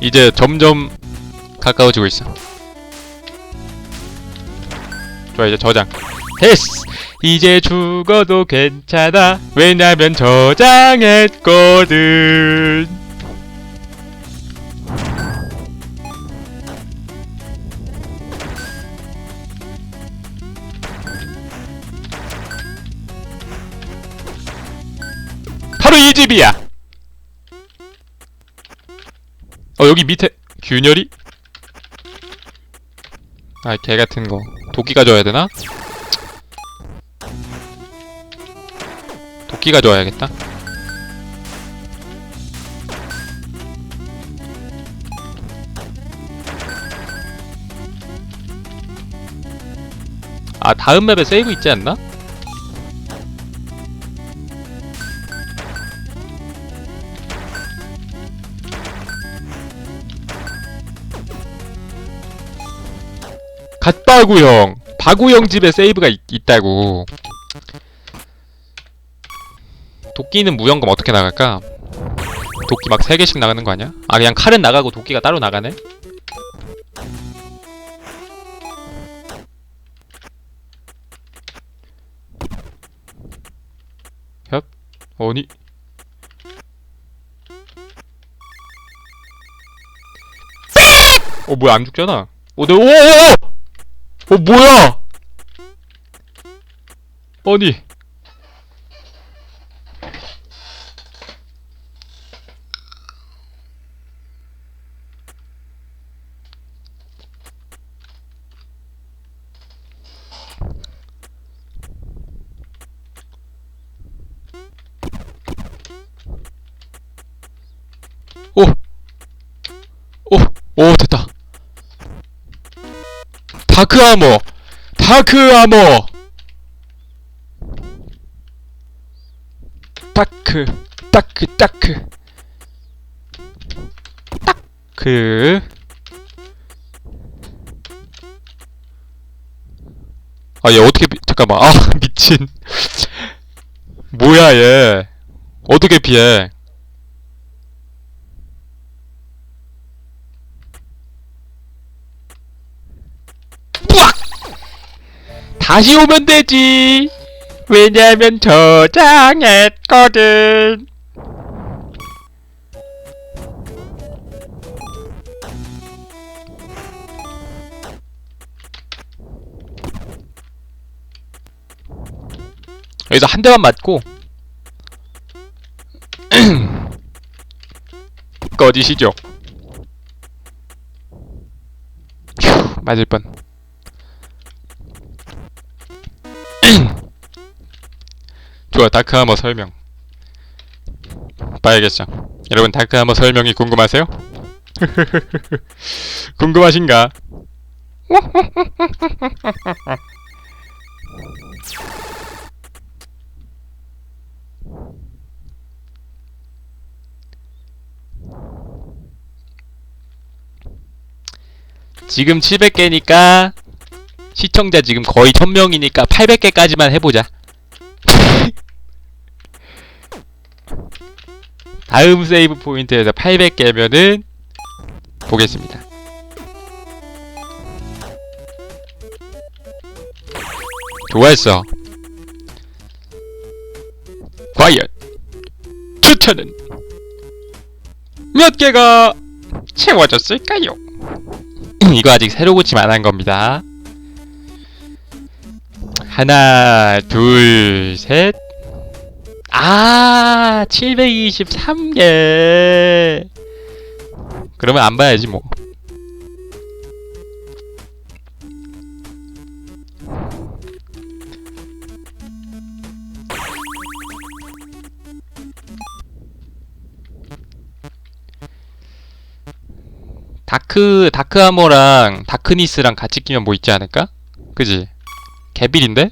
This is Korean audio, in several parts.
이제 점점 가까워지고 있어. 좋아 이제 저장. 됐어. 이제 죽어도 괜찮아. 왜냐면 저장했거든. 바로 이 집이야. 어 여기 밑에 균열이? 아개 같은 거 도끼가 줘야 되나? 도끼가 줘야겠다. 아 다음 맵에 세이브 있지 않나? 갓바구형 바구형 집에 세이브가 있, 있다고 도끼는 무연금 어떻게 나갈까? 도끼 막 3개씩 나가는 거 아니야? 아 그냥 칼은 나가고 도끼가 따로 나가네? 협? 아니 어 뭐야 안 죽잖아 어, 내, 오, 오, 오! 어, 뭐야! 아니. 오! 오! 오, 됐다. 아머 다크 아머 다크 다크 다크. 다크. 아얘 어떻게 비... 잠깐만. 아 미친. 뭐야 얘. 어떻게 피해 다시 오면 되지. 왜냐면 저장했거든. 여기서 한 대만 맞고 꺼지시죠. 휴, 맞을 뻔. 좋아 다크하머 설명 봐야겠어 여러분 다크하머 설명이 궁금하세요? 궁금하신가? 지금 700개니까 시청자 지금 거의 1000명이니까 800개까지만 해보자 다음 세이브 포인트에서 800개면은 보겠습니다. 좋았어. 과연 추천은 몇 개가 채워졌을까요? 이거 아직 새로 고침 안 한 겁니다. 하나, 둘, 셋. 아, 723개. 그러면 안 봐야지 뭐. 다크 다크 아머랑 다크니스랑 같이 끼면 뭐 있지 않을까? 그지? 개빌인데?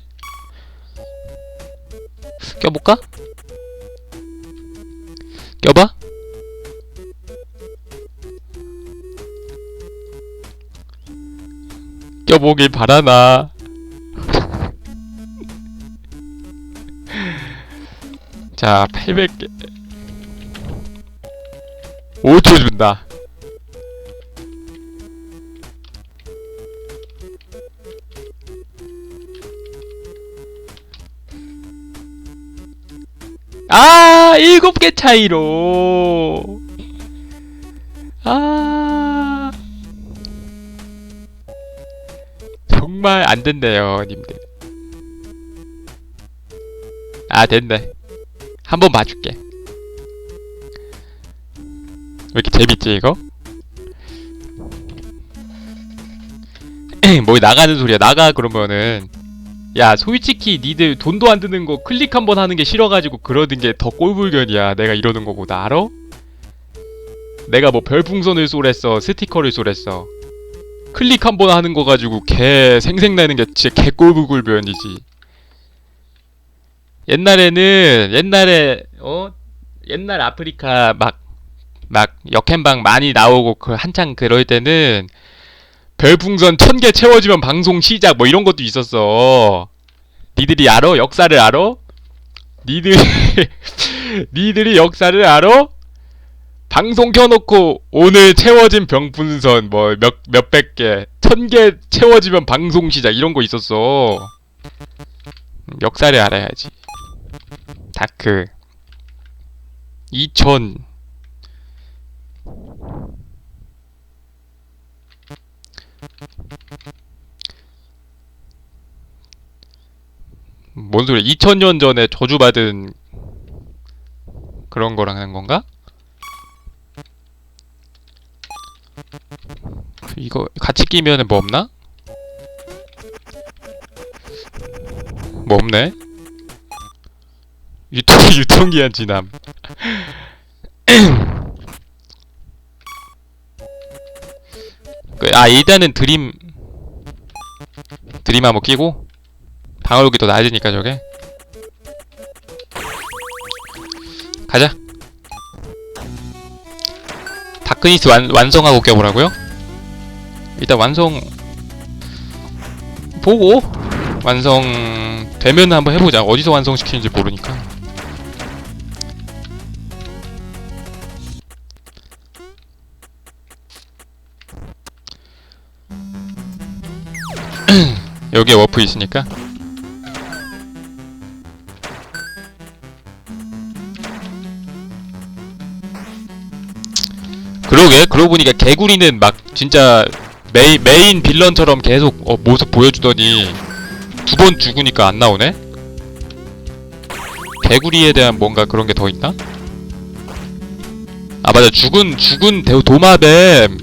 껴볼까? 껴봐? 껴보길 바라나? 자 800개. 5초 준다 아 일곱 개 차이로. 아. 정말 안 된대요 님들. 아 된대 한번 봐줄게. 왜 이렇게 재밌지 이거? 뭐 나가는 소리야. 나가 그러면은 야 솔직히 니들 돈도 안 드는 거 클릭 한 번 하는 게 싫어가지고 그러는 게 더 꼴불견이야. 내가 이러는 거보다. 알아? 내가 뭐 별풍선을 쏘랬어 스티커를 쏘랬어. 클릭 한 번 하는 거 가지고 개 생색내는 게 진짜 개 꼴불견이지. 옛날에는 옛날에 어? 옛날 아프리카 막 막 역행방 많이 나오고 그 한창 그럴 때는 별풍선 천 개 채워지면 방송 시작 뭐 이런 것도 있었어. 니들이 알아? 역사를 알아? 니들이 니들이 역사를 알아? 방송 켜놓고 오늘 채워진 병풍선 뭐 몇 몇백 개, 천 개 채워지면 방송 시작 이런 거 있었어. 음, 역사를 알아야지. 다크 2000 뭔 소리야? 2000년 전에 저주받은 그런 거랑 하는 건가? 이거 같이 끼면은 뭐 없나? 뭐 없네? 유통 유통기한 지남. 그, 아 일단은 드림 드림 한번 끼고 방어력이 더 낮으니까 저게. 가자. 다크니스 완, 완성하고 껴보라고요? 일단 완성 보고 완성 되면 한번 해보자. 어디서 완성시키는지 모르니까. 여기에 워프 있으니까 그러게. 그러고 보니까 개구리는 막 진짜 메인, 메인 빌런처럼 계속 어, 모습 보여주더니 두 번 죽으니까 안 나오네? 개구리에 대한 뭔가 그런 게 더 있나? 아 맞아. 죽은 죽은 대 도마뱀.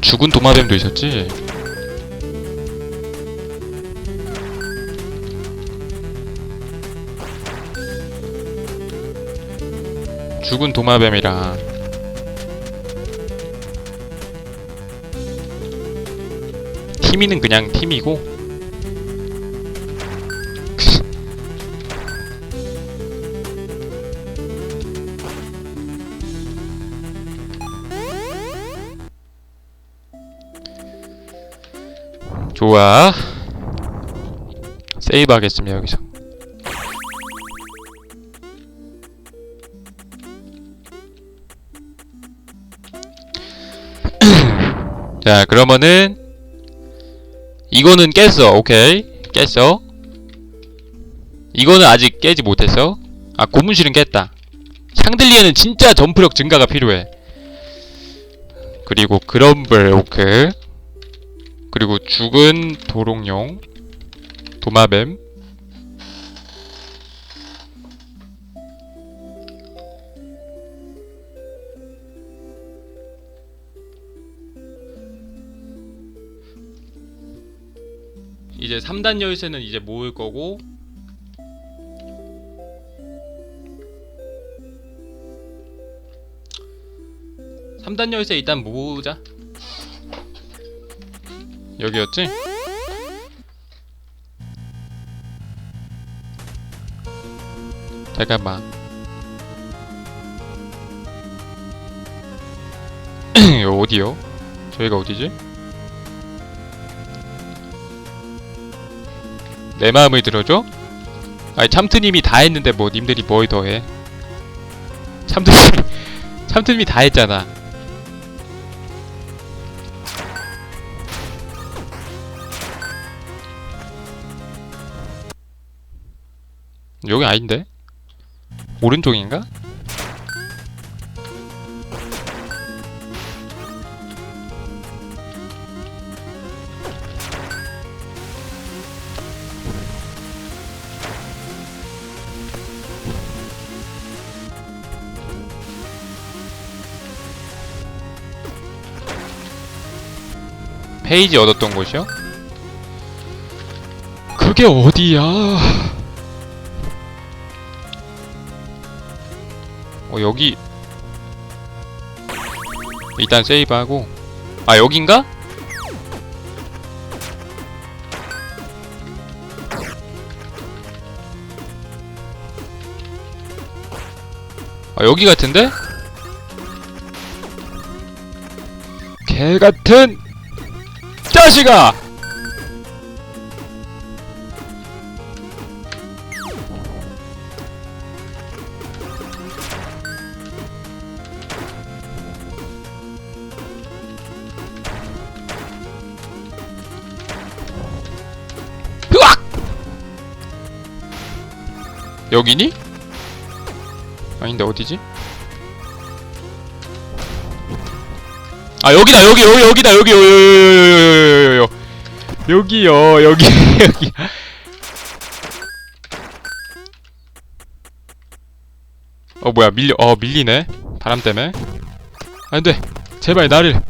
죽은 도마뱀도 있었지. 죽은 도마뱀이랑 티미는 그냥 팀이고. 좋아. 세이브 하겠습니다 여기서. 자 그러면은 이거는 깼어. 오케이. 깼어. 이거는 아직 깨지 못했어. 아 고문실은 깼다. 샹들리에는 진짜 점프력 증가가 필요해. 그리고 그럼블 오크. 그리고 죽은 도롱뇽. 도마뱀 이제 3단 열쇠는 이제 모을 거고 삼단 열쇠 일단 모으자 여기였지? 잠깐만 어디요? 저희가 어디지? 내 마음을 들어줘? 아니 참트님이 다 했는데 뭐 님들이 뭘 더해 참트님 참트님이 다 했잖아 여기 아닌데? 오른쪽인가? 페이지 얻었던 곳이요? 그게 어디야? 어 여기 일단 세이브하고 아 여긴가? 아 여기 같은데? 개 같은 자식아! 여기니? 아닌데 어디지? 아 여기다 여기 여기 여기다 여기 여기 여기 여기 여기요 여기 여기. 어 뭐야 밀려 어 밀리네. 바람 때문에. 안돼 제발 나를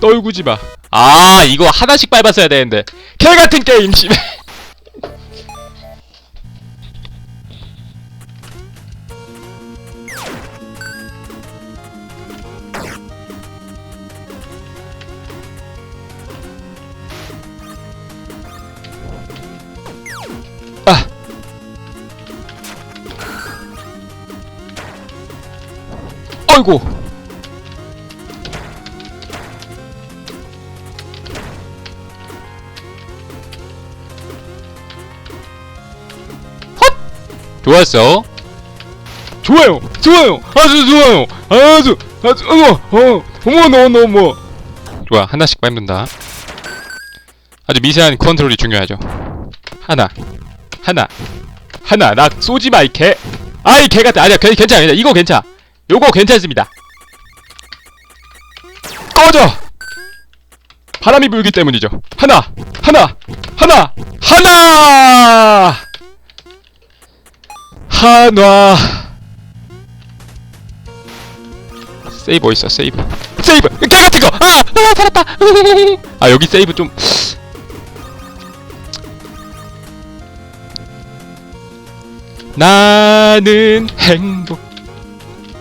떨구지 마아 이거 하나씩 밟았어야 되는데. 개 같은 게임 씨발 어이구 헛! 좋았어. 좋아요. 좋아요. 아주 좋아요. 아주 아주 어머 어 어머 너무 너무 좋아. 하나씩 밟는다. 아주 미세한 컨트롤이 중요하죠. 하나. 하나. 하나. 나 쏘지 마 이 개. 아이 개 같아. 아니야 괜- 괜찮아 괜찮아. 이거 괜찮아 요거 괜찮습니다. 꺼져! 바람이 불기 때문이죠. 하나 하나 하나 하나! 한화 세이브 어딨어 세이브? 세이브! 개 같은 거! 아! 아 살았다! 아 여기 세이브 좀. 나는 행복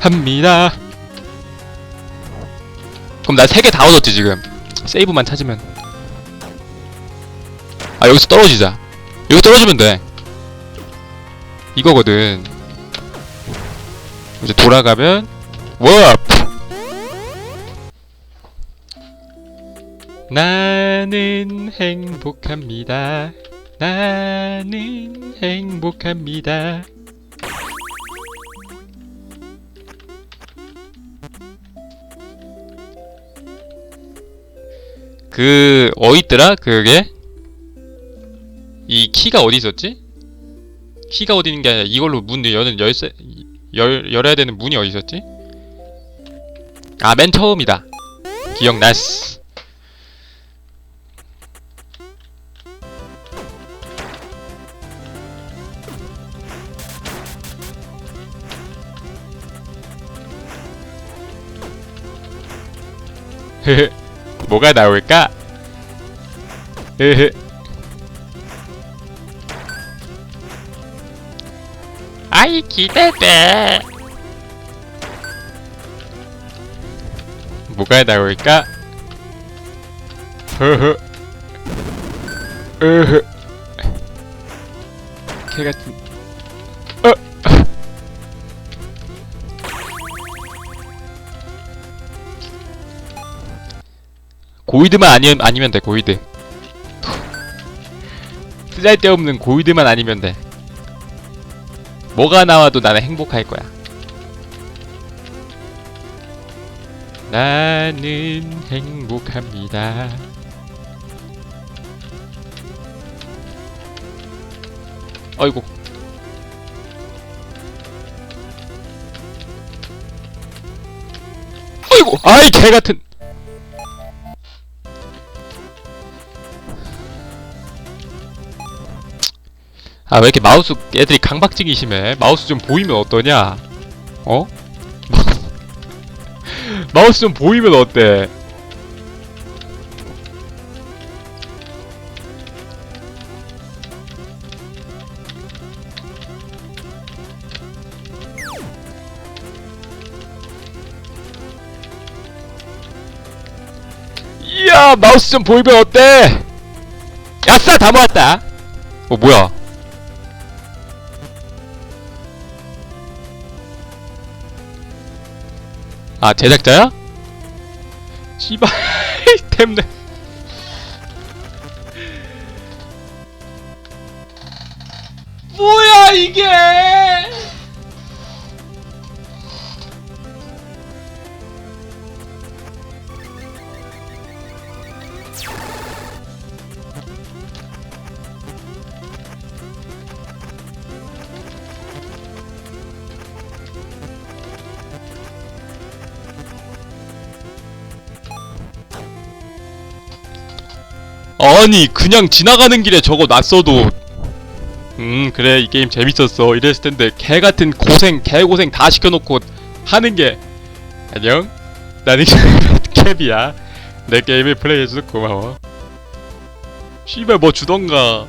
합니다. 그럼 나 세 개 다 얻었지 지금. 세이브만 찾으면. 아 여기서 떨어지자. 여기 떨어지면 돼. 이거거든. 이제 돌아가면 워프. 나는 행복합니다. 나는 행복합니다. 그 어있더라 그게 이 키가 어디 있었지? 키가 어디 있는 게 아니라 이걸로 문 여는 열쇠 열 열어야 되는 문이 어디 있었지? 아 맨 처음이다. 기억났어. 흐흐 뭐가 나올까? 흐흐 아이 기대돼 뭐가 나올까? 흐흐 으흐 개 같은 고이드만 아니, 아니면 돼 고이드. 쓰잘데없는 고이드만 아니면 돼. 뭐가 나와도 나는 행복할 거야. 나는 행복합니다. 아이고. 아이고 아이 개같은. 아 왜 이렇게 마우스 애들이 강박증이 심해? 마우스 좀 보이면 어떠냐? 어? 마우스 좀 보이면 어때? 이야 마우스 좀 보이면 어때? 야싸 다 모았다. 어 뭐야 아 제작자야? 씨발 템네 뭐야 이게 아니 그냥 지나가는 길에 저거 놨어도. 음 그래 이 게임 재밌었어. 이랬을 텐데 개 같은 고생 개고생 다 시켜놓고 하는 게. 안녕? 나는 캡이야. 내 게임을 플레이해줘서 고마워. 씨발 뭐 주던가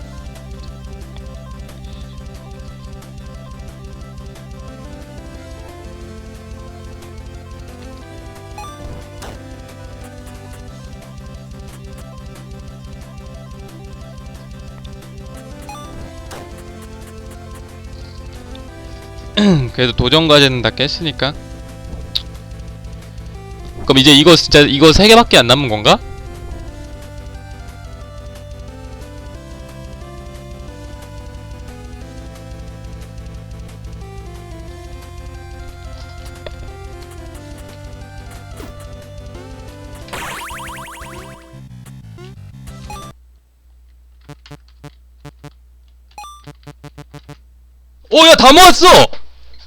그래도 도전 과제는 다 깼으니까 그럼 이제 이거 진짜 이거 세 개밖에 안 남은 건가? 오, 야, 다 모았어!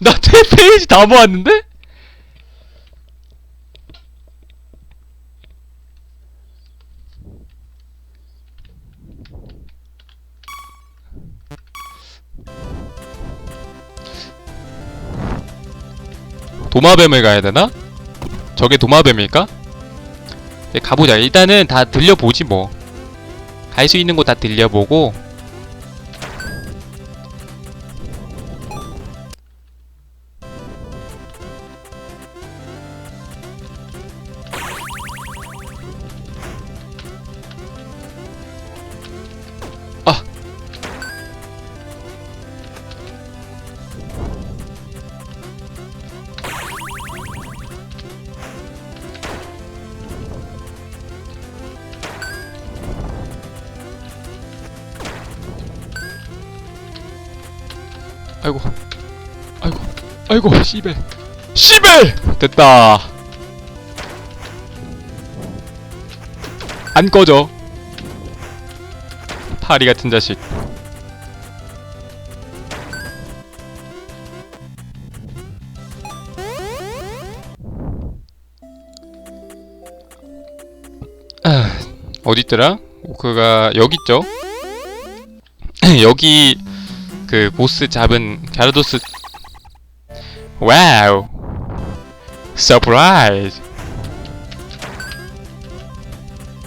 나 태 페이지 다 모았는데? 도마뱀을 가야 되나? 저게 도마뱀일까? 네, 가보자. 일단은 다 들려보지 뭐. 갈 수 있는 곳 다 들려보고 아이고. 아이고. 아이고, 씨벨. 씨벨! 됐다. 안 꺼져. 파리 같은 자식. 아, 어디 있더라? 그가 여기 있죠? 여기 그 보스 잡은 갸르도스. 와우. 서프라이즈.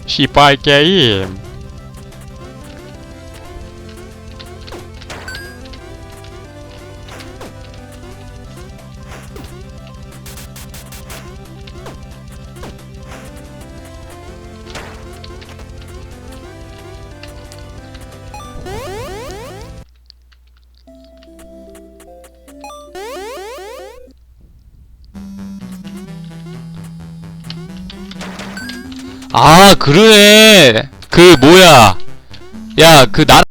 시발 게임 아 그러네. 그 뭐야? 야 그 나라